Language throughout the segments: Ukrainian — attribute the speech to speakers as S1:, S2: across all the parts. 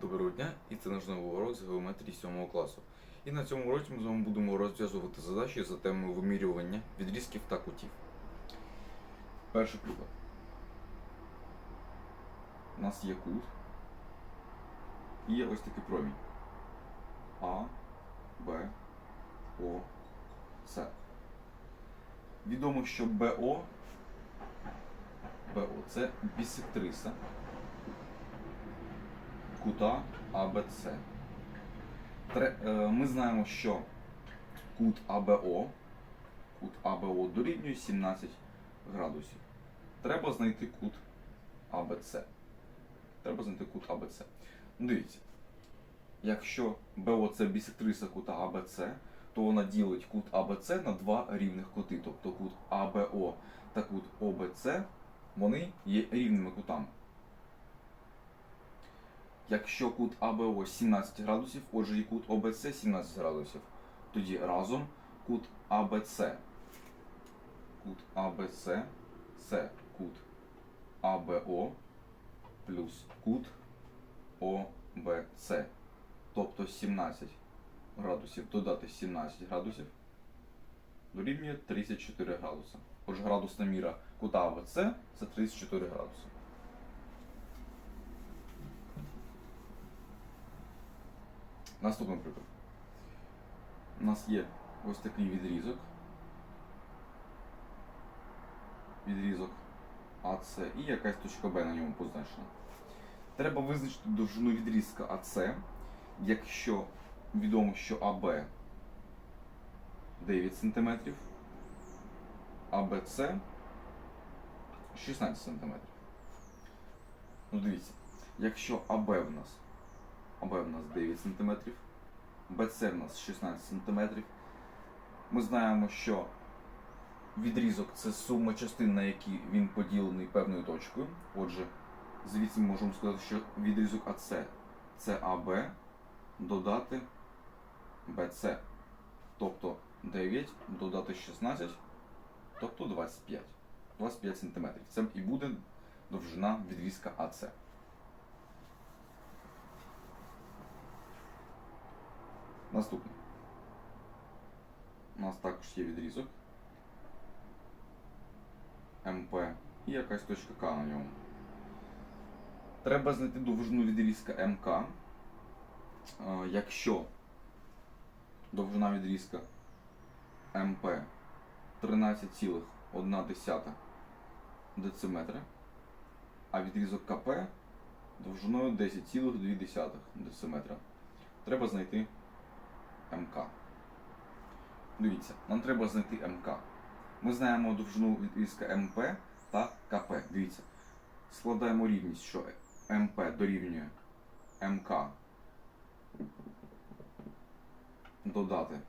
S1: Доброго дня, і це наш новий урок з геометрії 7 класу. І на цьому уроці ми з вами будемо розв'язувати задачі за темою вимірювання відрізків та кутів. Перший приклад. У нас є кут. І є ось такий промінь. А, Б, О, С. Відомо, що БО, БО це бісектриса кута АБЦ. Е, Ми знаємо, що кут АБО, кут АБО дорівнює 17 градусів. Треба знайти кут АБЦ. Треба знайти кут АБЦ. Дивіться, якщо БО це бісектриса кута АБЦ, то вона ділить кут АБЦ на два рівних кути. Тобто кут АБО та кут ОБЦ, вони є рівними кутами. Якщо кут АБО 17 градусів, отже і кут ОБЦ 17 градусів, тоді разом кут АБЦ. Кут АБЦ це кут АБО плюс кут ОБЦ. Тобто 17 градусів додати 17 градусів дорівнює 34 градуси. Отже, градусна міра кута АБЦ це 34 градуси. Наступний приклад. У нас є ось такий відрізок. Відрізок АС і якась точка Б на ньому позначена. Треба визначити довжину відрізка АС, якщо відомо, що АБ 9 см, АБЦ 16 см. Ну дивіться, якщо АБ в нас АБ в нас 9 см, БЦ в нас 16 см. Ми знаємо, що відрізок це сума частин, на які він поділений певною точкою. Отже, звідси ми можемо сказати, що відрізок АЦ це АБ додати БЦ. Тобто 9 додати 16, тобто 25. 25 см. Це і буде довжина відрізка АЦ. Наступне. У нас також є відрізок МП і якась точка К на ньому. Треба знайти довжину відрізка МК. Е, Якщо довжина відрізка МП 13,1 дециметра, а відрізок КП довжиною 10,2 дециметра. Треба знайти МК. Дивіться, нам треба знайти МК. Ми знаємо довжину відрізка МП та КП. Дивіться. Складаємо рівність, що МП дорівнює МК додати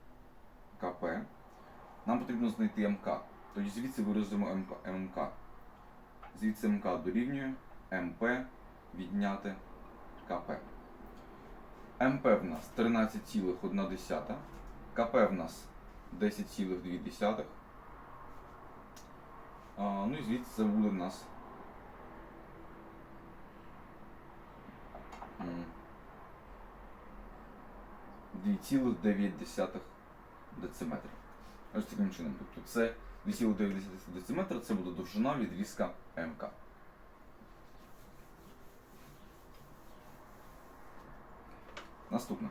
S1: КП. Нам потрібно знайти МК. Тоді звідси виразимо МК. Звідси МК дорівнює МП відняти КП. МП в нас 13,1, КП в нас 10,2. Ну і звідси це буде в нас м, 2,9 дециметра. Ось таким чином. Тобто це 2,9 дециметра це буде довжина відрізка МК. Наступне.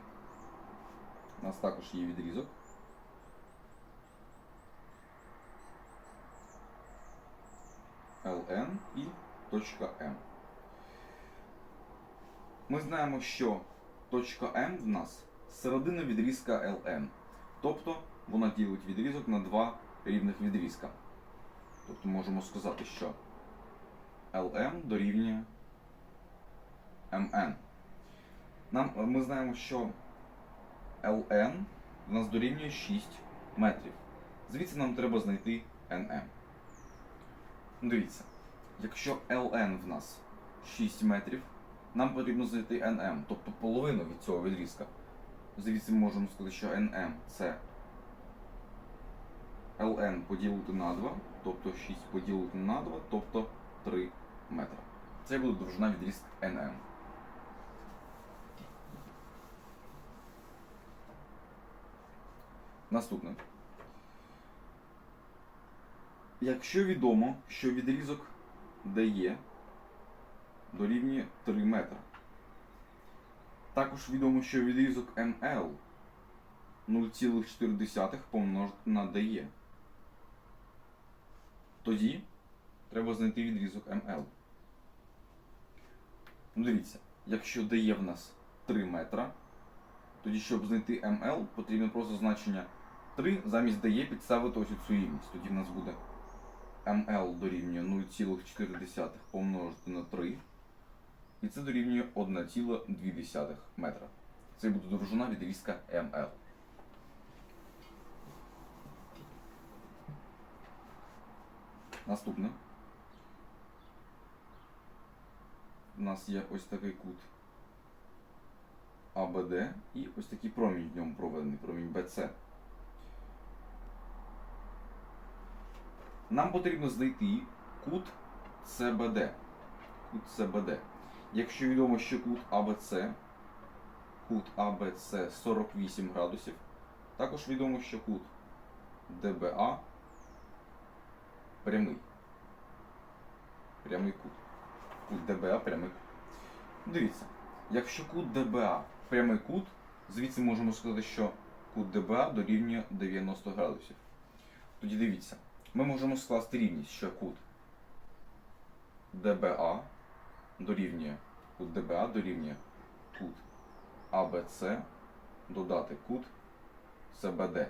S1: У нас також є відрізок. LN і точка М. Ми знаємо, що точка М в нас середина відрізка LN. Тобто вона ділить відрізок на два рівних відрізка. Тобто можемо сказати, що LM дорівнює MN. Нам, ми знаємо, що LN в нас дорівнює 6 метрів. Звідси нам треба знайти NM. Ну, Дивіться, якщо LN в нас 6 метрів, нам потрібно знайти NM, тобто половину від цього відрізка. Звідси ми можемо сказати, що NM це LN поділити на 2, тобто 6 поділити на 2, тобто 3 метри. Це буде довжина відрізка NM. Наступне. Якщо відомо, що відрізок дає дорівнює 3 метра. Також відомо, що відрізок МЛ 0,4 помножити на DE. Тоді треба знайти відрізок МЛ. Ну, дивіться, якщо DE в нас 3 метра, тоді, щоб знайти МЛ, потрібно просто значення 3 замість DE підставити ось цю рівність. Тоді в нас буде МЛ дорівнює 0,4 помножити на 3. І це дорівнює 1,2 метра. Це буде довжина відрізка МЛ. Наступне. У нас є ось такий кут АБД і ось такий промінь в ньому проведений, промінь БЦ. Нам потрібно знайти кут СБД. Кут СБД. Якщо відомо, що кут АБЦ, кут АБЦ 48 градусів, також відомо, що кут ДБА прямий. Прямий кут. Кут ДБА прямий кут. Дивіться, якщо кут ДБА прямий кут, звідси можемо сказати, що кут ДБА дорівнює 90 градусів. Тоді дивіться, ми можемо скласти рівність, що кут ДБА дорівнює кут ДБА дорівнює кут АБЦ додати кут СБД.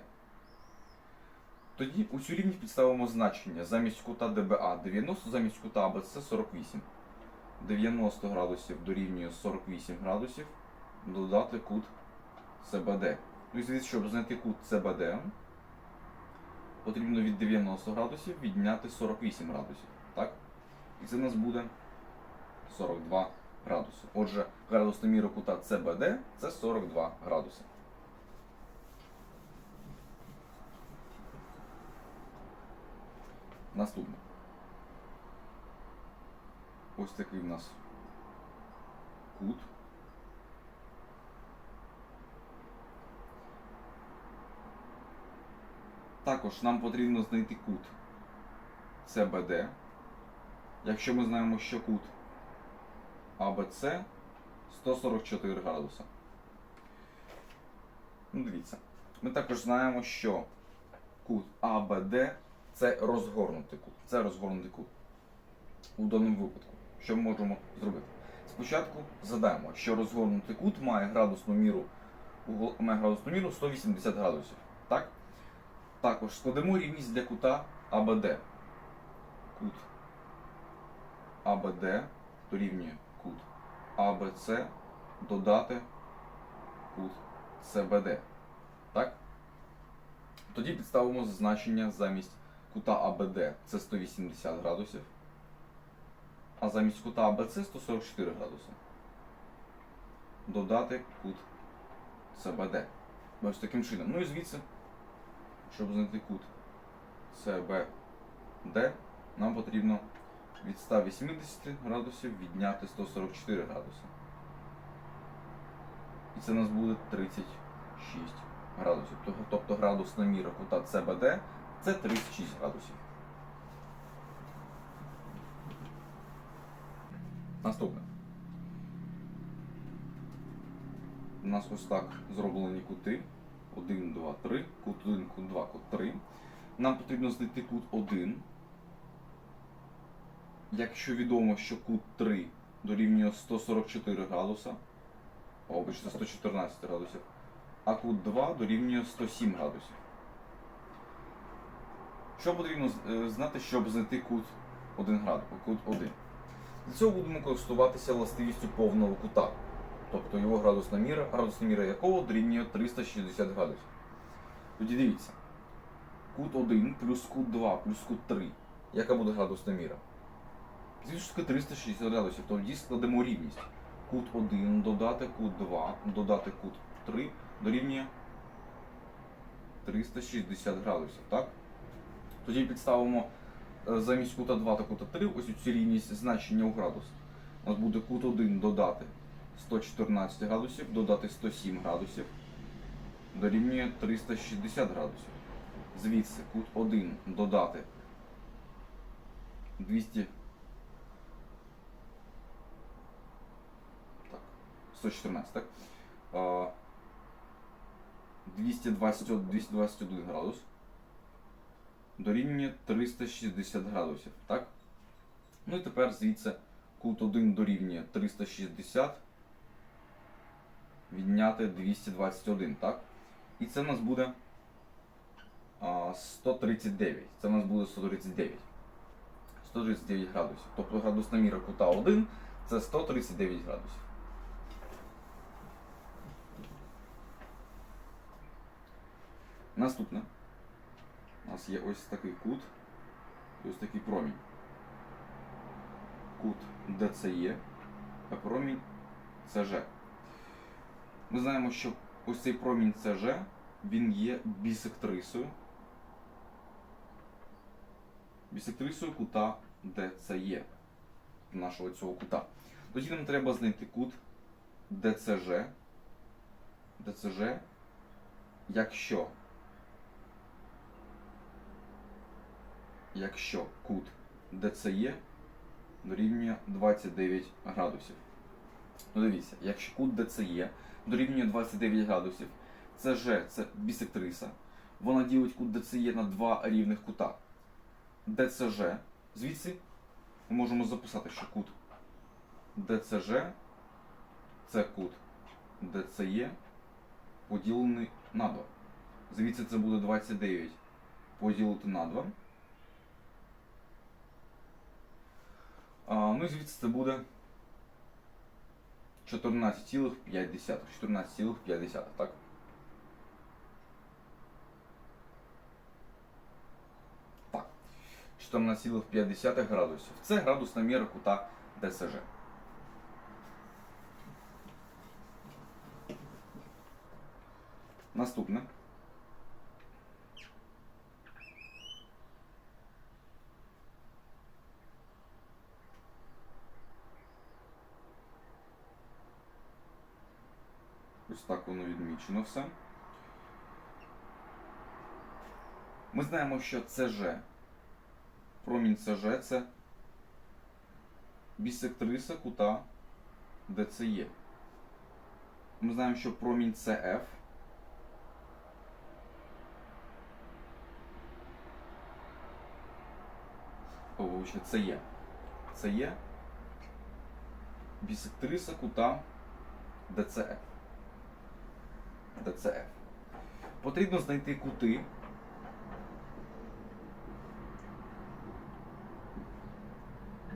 S1: Тоді у цю рівність підставимо значення замість кута ДБА 90, замість кута АБЦ 48. 90 градусів дорівнює 48 градусів, додати кут СБД. Ну і звідси, щоб знайти кут СБД, потрібно від 90 градусів відняти 48 градусів. Так? І це у нас буде 42 градуси. Отже, градусна міра кута СБД це 42 градуси. Наступне. Ось такий в нас кут. Також нам потрібно знайти кут СБД. Якщо ми знаємо, що кут АБЦ 144 градуса. Ну, дивіться. Ми також знаємо, що кут АБД це розгорнутий кут. Це розгорнутий кут. У даному випадку, що ми можемо зробити? Спочатку задаємо, що розгорнутий кут має градусну міру, має градусну міру 180 градусів. Так? Також складемо рівність для кута АБД. Кут АБД дорівнює кут АБЦ додати кут СБД. Так? Тоді підставимо значення замість кута АБД це 180 градусів, а замість кута АБЦ 144 градуси. Додати кут СБД. Ось таким чином. Ну і звідси, щоб знайти кут СБД, нам потрібно від 180 градусів відняти 144 градуси. І це у нас буде 36 градусів. Тобто- градусна міра кута СБД це 36 градусів. Наступне. У нас ось так зроблені кути. 1, 2, 3. Кут 1, кут 2, кут 3. Нам потрібно знайти кут 1. Якщо відомо, що кут 3 дорівнює 144 градуса, о, 114 градусів, а кут 2 дорівнює 107 градусів. Що потрібно е, знати, щоб знайти кут 1 градус, кут 1? Для цього будемо користуватися властивістю повного кута, тобто його градусна міра, градусна міра якого дорівнює 360 градусів. Тоді дивіться, кут 1 плюс кут 2 плюс кут 3. Яка буде градусна міра? Звісно, 360 градусів, тоді складемо рівність. Кут 1 додати кут 2, додати кут 3 дорівнює 360 градусів, так? Тоді підставимо е, замість кута 2 та кута 3 ось цю рівність значення у градус. У нас буде кут 1 додати 114 градусів, додати 107 градусів. дорівнює 360 градусів. Звідси кут 1 додати 200. Так, 114, так? А, 221, 221 градус дорівнює 360 градусів, так? Ну і тепер звідси кут 1 дорівнює 360 відняти 221, так? І це в нас буде 139. Це в нас буде 139. 139 градусів. Тобто градусна міра кута 1 це 139 градусів. Наступне. У нас є ось такий кут і ось такий промінь. Кут ДЦЄ, а промінь ЦЖ. Ми знаємо, що ось цей промінь ЦЖ, він є бісектрисою. Бісектрисою кута ДЦЄ. Нашого цього кута. Тоді нам треба знайти кут ДЦЖ. ДЦЖ, якщо якщо кут ДЦЄ дорівнює 29 градусів. Ну дивіться, якщо кут ДЦЄ дорівнює 29 градусів, це Ж це бісектриса. Вона ділить кут ДЦЄ на два рівних кута. ДЦЖ. Звідси ми можемо записати, що кут ДЦЖ це кут ДЦЄ поділений на 2. Звідси це буде 29 поділити на 2. А, ну і звідси це буде 14,5. 14,5, так? Так. 14,5 градусів. Це градусна міра кута ДСЖ. Наступне. Ось так воно відмічено все. Ми знаємо, що ЦЖ, промінь ЦЖ це бісектриса кута ДЦЄ. Ми знаємо, що промінь ЦФ О, вибачте, це є. Це є бісектриса кута ДЦФ. Потрібно знайти кути.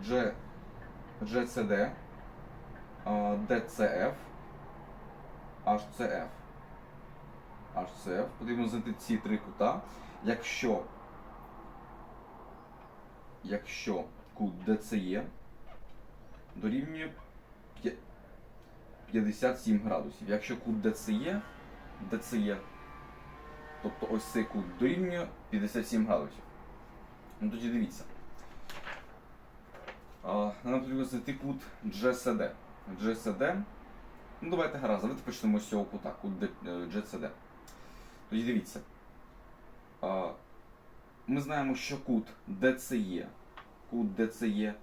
S1: G, GCD, DCF, HCF. HCF. Потрібно знайти ці три кута. Якщо, якщо кут DCE дорівнює 57 градусів. Якщо кут DCE, DCE, тобто ось цей кут дорівнює 57 градусів. Ну тоді дивіться. А, Нам потрібно знайти кут GCD. GCD. Ну давайте гаразд, давайте почнемо з цього кута, кут е, GCD. Тоді дивіться. А, Ми знаємо, що кут DCE, кут DCE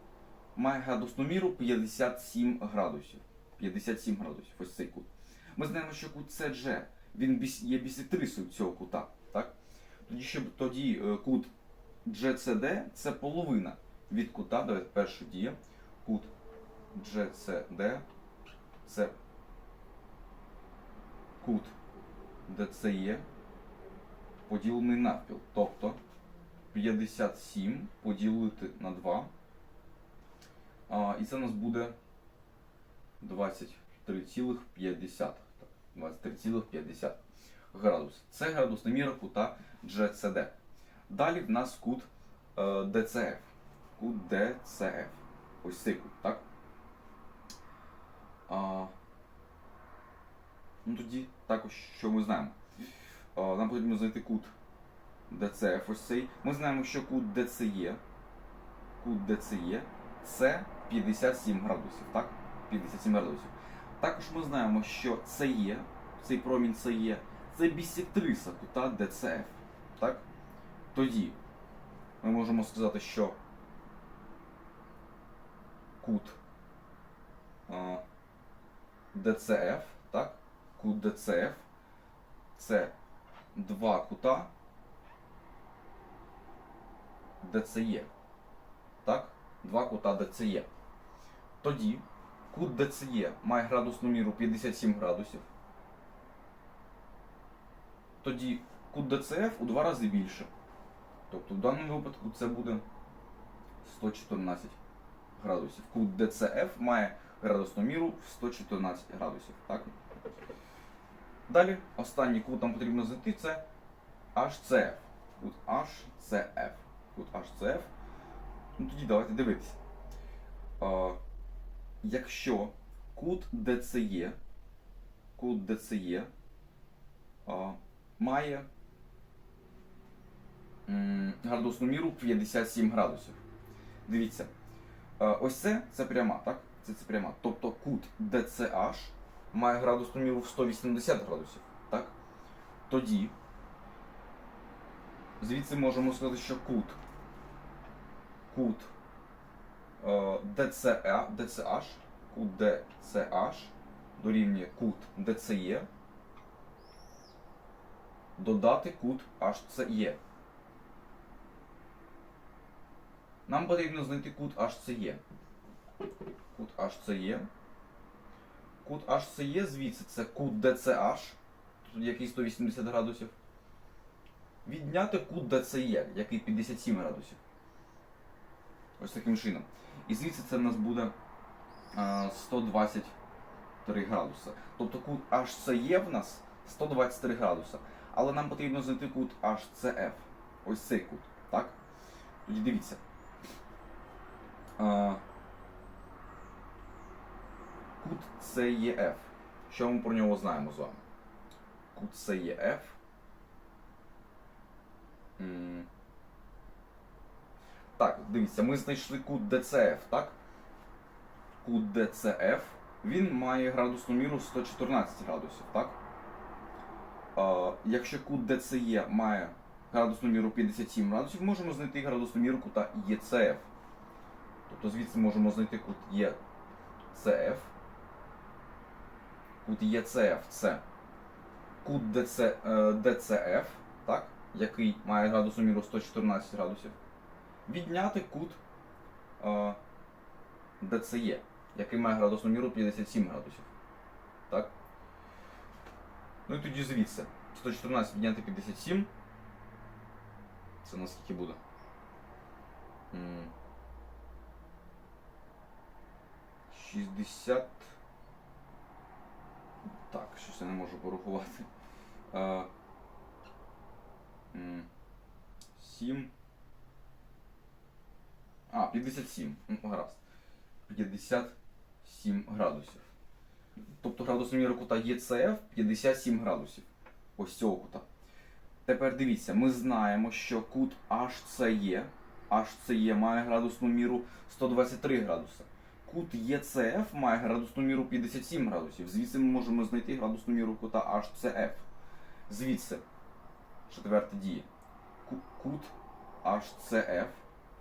S1: має градусну міру 57 градусів. 57 градусів, ось цей кут. Ми знаємо, що кут CG, він є бісектрисою цього кута. Так? Тоді, щоб, тоді е, кут GCD це половина від кута, давайте перша дія. Кут GCD це кут DCE поділений навпіл. Тобто 57 поділити на 2. А, і це у нас буде 23,5. 23,5 градус. Це градусна міра кута GCD. Далі в нас кут е, DCF. Кут DCF. Ось цей кут, так? А, ну тоді також, що ми знаємо. А, нам потрібно знайти кут DCF ось цей. Ми знаємо, що кут DCE, кут DCE це 57 градусів, так? 57 градусів. Також ми знаємо, що це є, цей промінь це є, це бісектриса кута DCF. Так? Тоді ми можемо сказати, що кут а, DCF, так? Кут DCF це два кута DCE. Так? Два кута DCE. Тоді кут DCE має градусну міру 57 градусів. Тоді кут DCF у два рази більше. Тобто в даному випадку це буде 114 градусів. Кут DCF має градусну міру в 114 градусів. Так? Далі останній кут нам потрібно знайти це HCF. Кут HCF. Кут HCF. Ну тоді давайте дивитися. Якщо кут DCE, кут DCE а, має м, градусну міру 57 градусів. Дивіться, ось це це пряма, так? Це, це пряма. Тобто кут DCH має градусну міру в 180 градусів. Так? Тоді звідси можемо сказати, що кут кут DCA, DCH, кут DCH дорівнює кут DCE додати кут HCE. Нам потрібно знайти кут HCE. Кут HCE. Кут HCE звідси це кут DCH, який 180 градусів. Відняти кут DCE, який 57 градусів. Ось таким чином. І звідси це в нас буде 123 градуса. Тобто кут HCE в нас 123 градуса. Але нам потрібно знайти кут HCF. Ось цей кут. Так? Тоді дивіться. Кут CEF. Що ми про нього знаємо з вами? Кут CEF. Так, дивіться, ми знайшли кут DCF, так? Кут DCF, він має градусну міру 114 градусів, так? А, якщо кут DCE має градусну міру 57 градусів, можемо знайти градусну міру кута ECF. Тобто звідси можемо знайти кут ECF. Кут ECF це кут DC, е, DCF, так? який має градусну міру 114 градусів. Відняти кут е, DCE, який має градусну міру 57 градусів. Так? Ну і тоді звідси. 114 відняти 57. Це наскільки буде? М, 60. Так, щось я не можу порахувати. Е, 7. А, 57. Ну, гаразд. 57 градусів. Тобто градусна міра кута ЄЦФ 57 градусів. Ось цього кута. Тепер дивіться, ми знаємо, що кут HCE, HCE має градусну міру 123 градуси. Кут ЄЦФ має градусну міру 57 градусів. Звідси ми можемо знайти градусну міру кута HCF. Звідси, четверта дія. Ку- Кут HCF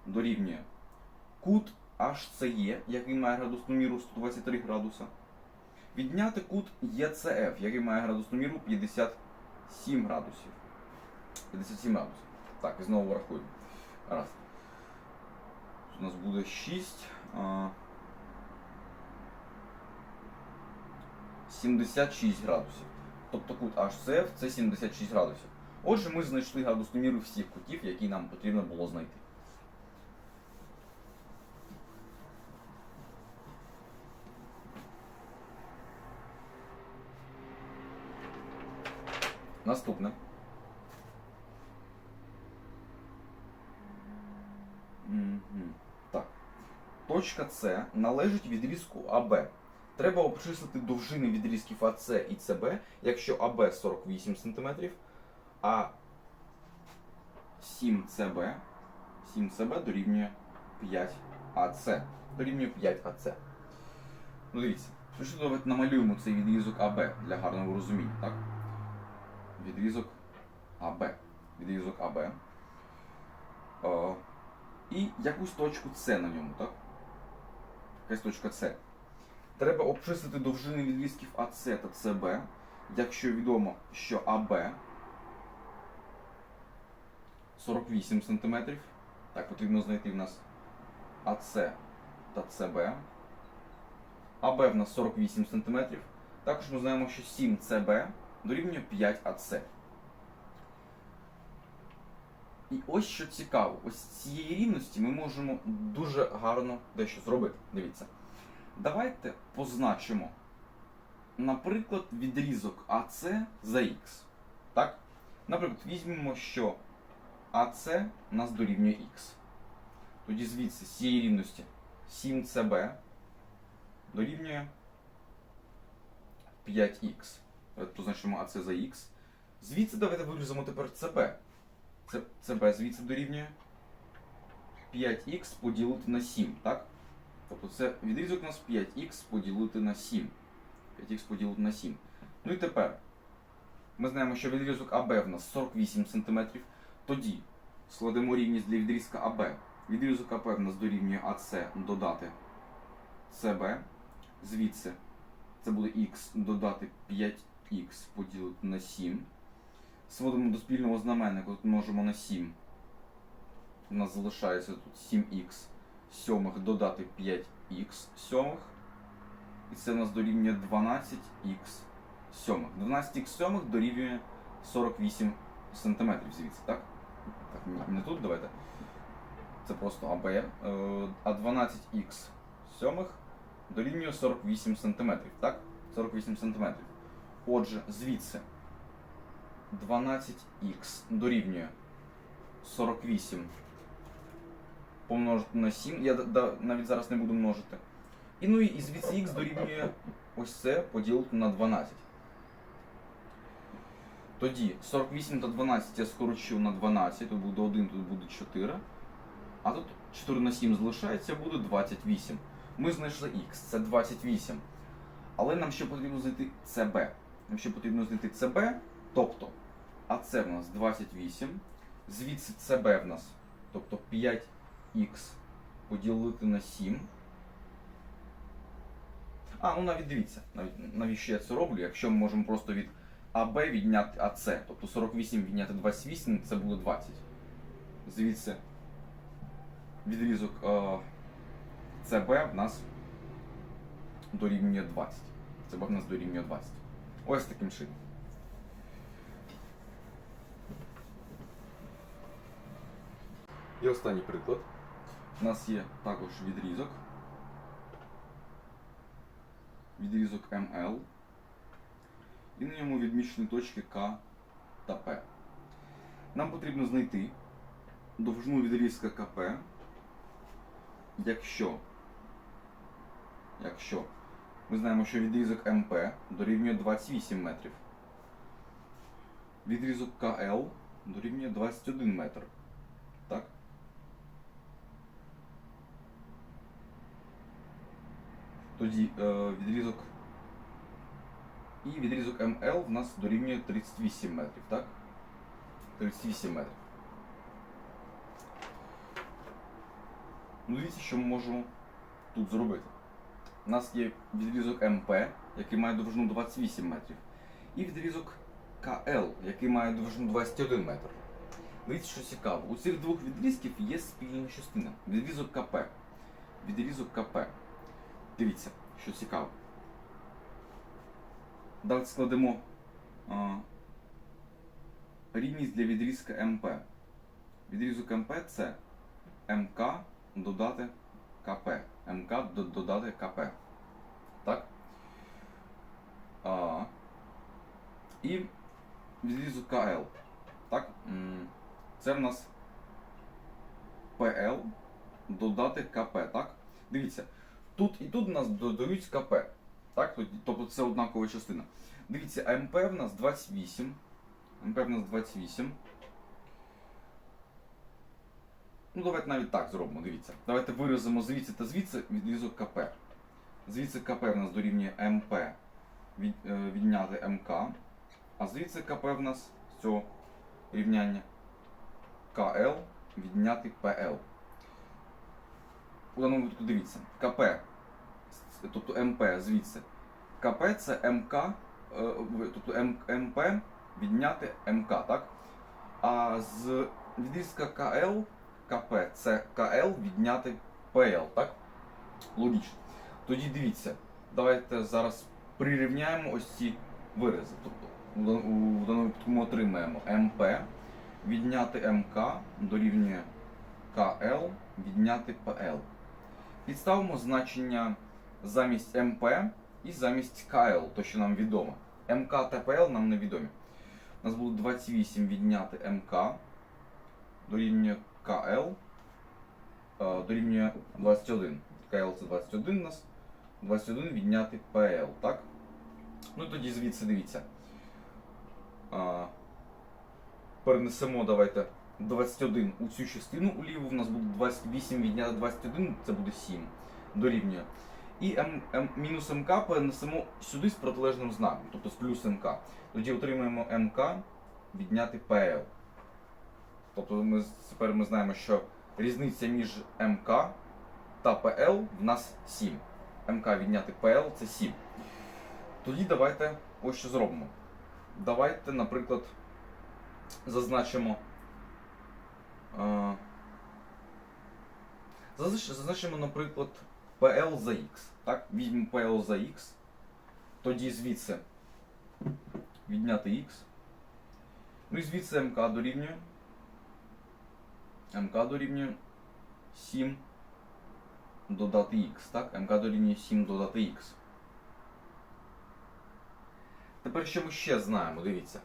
S1: дорівнює кут HCE, який має градусну міру 123 градуса. Відняти кут ECF, який має градусну міру 57 градусів. 57 градусів. Так, і знову рахуємо. Раз. У нас буде 6. 76 градусів. Тобто кут HCF це 76 градусів. Отже, ми знайшли градусну міру всіх кутів, які нам потрібно було знайти. Наступне. Так. Точка С належить відрізку АБ. Треба обчислити довжини відрізків АС і СБ, якщо АБ 48 см, а 7СБ 7СБ дорівнює 5АС. Дорівнює 5АС. Ну дивіться, намалюємо цей відрізок АБ для гарного розуміння, так? Відрізок АБ. Відрізок АБ. Е, і якусь точку С на ньому, так? Якась точка С. Треба обчистити довжини відрізків АС та СБ, якщо відомо, що АБ 48 см. Так, потрібно знайти в нас АС та СБ. АБ в нас 48 см. Також ми знаємо, що 7 СБ дорівнює 5 АС. І ось що цікаво, ось цієї рівності ми можемо дуже гарно дещо зробити. Дивіться. Давайте позначимо, наприклад, відрізок АС за Х. Так? Наприклад, візьмемо, що АС нас дорівнює Х. Тоді звідси з цієї рівності 7СБ дорівнює 5х. Позначимо АС за Х. Звідси давайте виріземо тепер СБ. Це СБ звідси дорівнює 5х поділити на 7, так? Тобто це відрізок у нас 5х поділити на 7. 5х поділити на 7. Ну і тепер ми знаємо, що відрізок АБ в нас 48 см. Тоді складемо рівність для відрізка АБ. Відрізок АБ в нас дорівнює АС додати СБ. Звідси це буде х додати 5х поділити на 7. Сводимо до спільного знаменника, тут множимо на 7. У нас залишається тут 7х сьомих додати 5х сьомих. І це у нас дорівнює 12х сьомих. 12х сьомих дорівнює 48 см звідси, так? Так, не тут давайте. Це просто АБ. Е, А 12х сьомих дорівнює 48 см, так? 48 см. Отже, звідси 12х дорівнює 48 помножити на 7. Я навіть зараз не буду множити. І ну і звідси х дорівнює ось це поділити на 12. Тоді 48 та 12 я скорочу на 12, тут буде 1, тут буде 4. А тут 4 на 7 залишається, буде 28. Ми знайшли х, це 28. Але нам ще потрібно знайти CB. Ще потрібно знайти CB, тобто АЦ в нас 28, звідси CB в нас, тобто 5х поділити на 7. А, ну навіть дивіться, навіть, навіщо я це роблю, якщо ми можемо просто від АБ відняти АЦ, тобто 48 відняти 28, це буде 20. Звідси відрізок е, ЦБ в нас дорівнює 20. ЦБ в нас дорівнює 20. Ось таким чином. І останній приклад. У нас є також відрізок. Відрізок МЛ. І на ньому відмічені точки К та П. Нам потрібно знайти довжину відрізка КП, якщо, якщо ми знаємо, що відрізок МП дорівнює 28 метрів. Відрізок КЛ дорівнює 21 метр. Так? Тоді е, відрізок і відрізок МЛ в нас дорівнює 38 метрів, так? 38 метрів. Ну, дивіться, що ми можемо тут зробити. У нас є відрізок МП, який має довжину 28 метрів, і відрізок КЛ, який має довжину 21 метр. Дивіться, що цікаво. У цих двох відрізків є спільна частина. Відрізок КП. Відрізок КП. Дивіться, що цікаво. Давайте складемо а, рівність для відрізка МП. Відрізок МП це МК додати КП. МК додати КП. Так? А, і відрізок КЛ. Так? Це в нас ПЛ додати КП, так? Дивіться, тут і тут в нас додають КП. Так? Тобто це однакова частина. Дивіться, МП в нас 28. МП в нас 28. Ну, давайте навіть так зробимо, дивіться. Давайте виразимо звідси та звідси відрізок КП. Звідси КП в нас дорівнює МП від, е, відняти МК, А звідси КП в нас з цього рівняння КЛ відняти ПЛ. У даному випадку дивіться, КП, тобто МП звідси. КП це МК, е, тобто МП відняти МК, так? А з відрізка КЛ, КП це КЛ відняти ПЛ, так? Логічно. Тоді дивіться, давайте зараз прирівняємо ось ці вирази. Тобто у даному випадку ми отримаємо МП відняти МК дорівнює КЛ відняти ПЛ. Підставимо значення замість МП і замість КЛ, то що нам відомо. МК та ПЛ нам невідомі. У нас буде 28 відняти МК дорівнює КЛ е, дорівнює 21. КЛ це 21 у нас. 21 відняти ПЛ, так? Ну тоді звідси дивіться. А, перенесемо, давайте 21 у цю частину уліву. У нас буде 28 відняти 21, це буде 7. Дорівнює. І мінус МК перенесемо сюди з протилежним знаком, тобто з плюс МК. Тоді отримаємо МК відняти ПЛ. Тобто ми, тепер ми знаємо, що різниця між МК та ПЛ в нас 7. МК відняти ПЛ це 7. Тоді давайте ось що зробимо. Давайте, наприклад, зазначимо. е, Зазначимо, наприклад, PL за X. Так? Візьмемо PL за X. Тоді звідси відняти X. Ну і звідси МК дорівнює. МК дорівнює 7 додати X. Так? МК дорівнює 7 додати X. Тепер що ми ще знаємо, дивіться.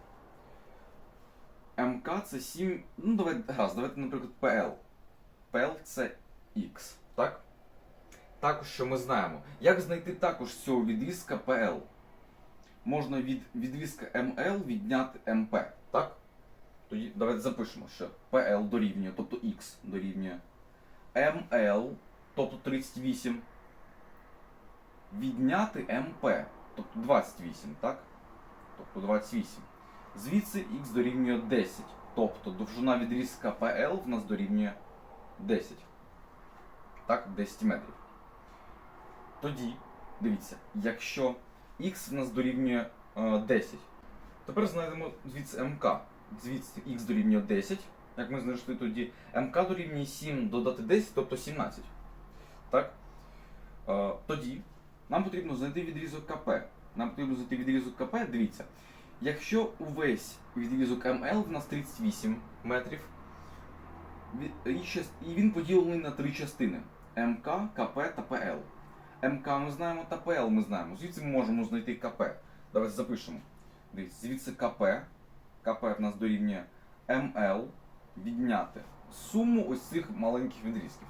S1: МК це 7. Ну, давайте, гаразд, давайте, наприклад, PL. PL це X, так? Також що ми знаємо. Як знайти також цього відрізка PL? Можна від відрізка ML відняти MP, так? Тоді давайте запишемо, що PL дорівнює, тобто X дорівнює ML, тобто 38. Відняти MP, тобто 28, так? Тобто 28. Звідси х дорівнює 10. Тобто довжина відрізка PL в нас дорівнює 10. Так, 10 метрів. Тоді, дивіться, якщо х в нас дорівнює е, 10, тепер знайдемо звідси МК. Звідси х дорівнює 10. Як ми знайшли тоді, МК дорівнює 7 додати 10, тобто 17. Так? Е, тоді нам потрібно знайти відрізок КП. Нам потрібно знайти відрізок КП, дивіться. Якщо увесь відрізок МЛ в нас 38 метрів, і він поділений на три частини: МК, КП та ПЛ. МК ми знаємо та ПЛ ми знаємо. Звідси ми можемо знайти КП. Давайте запишемо. Дивіться, звідси КП. КП в нас дорівнює МЛ відняти суму ось цих маленьких відрізків.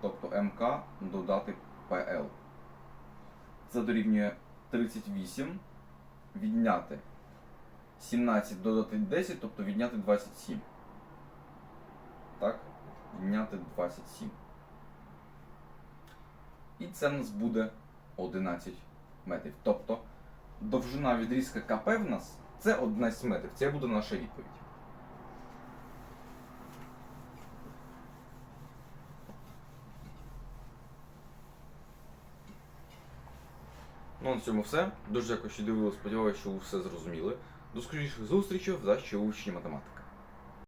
S1: Тобто МК додати ПЛ. Це дорівнює 38 відняти 17 додати 10, тобто відняти 27. Так? Відняти 27. І це в нас буде 11 метрів. Тобто довжина відрізка КП в нас це 11 метрів. Це буде наша відповідь. Ну, на цьому все. Дуже дякую, що дивилися. Сподіваюся, що ви все зрозуміли. До скоріших зустрічей в за учні математики.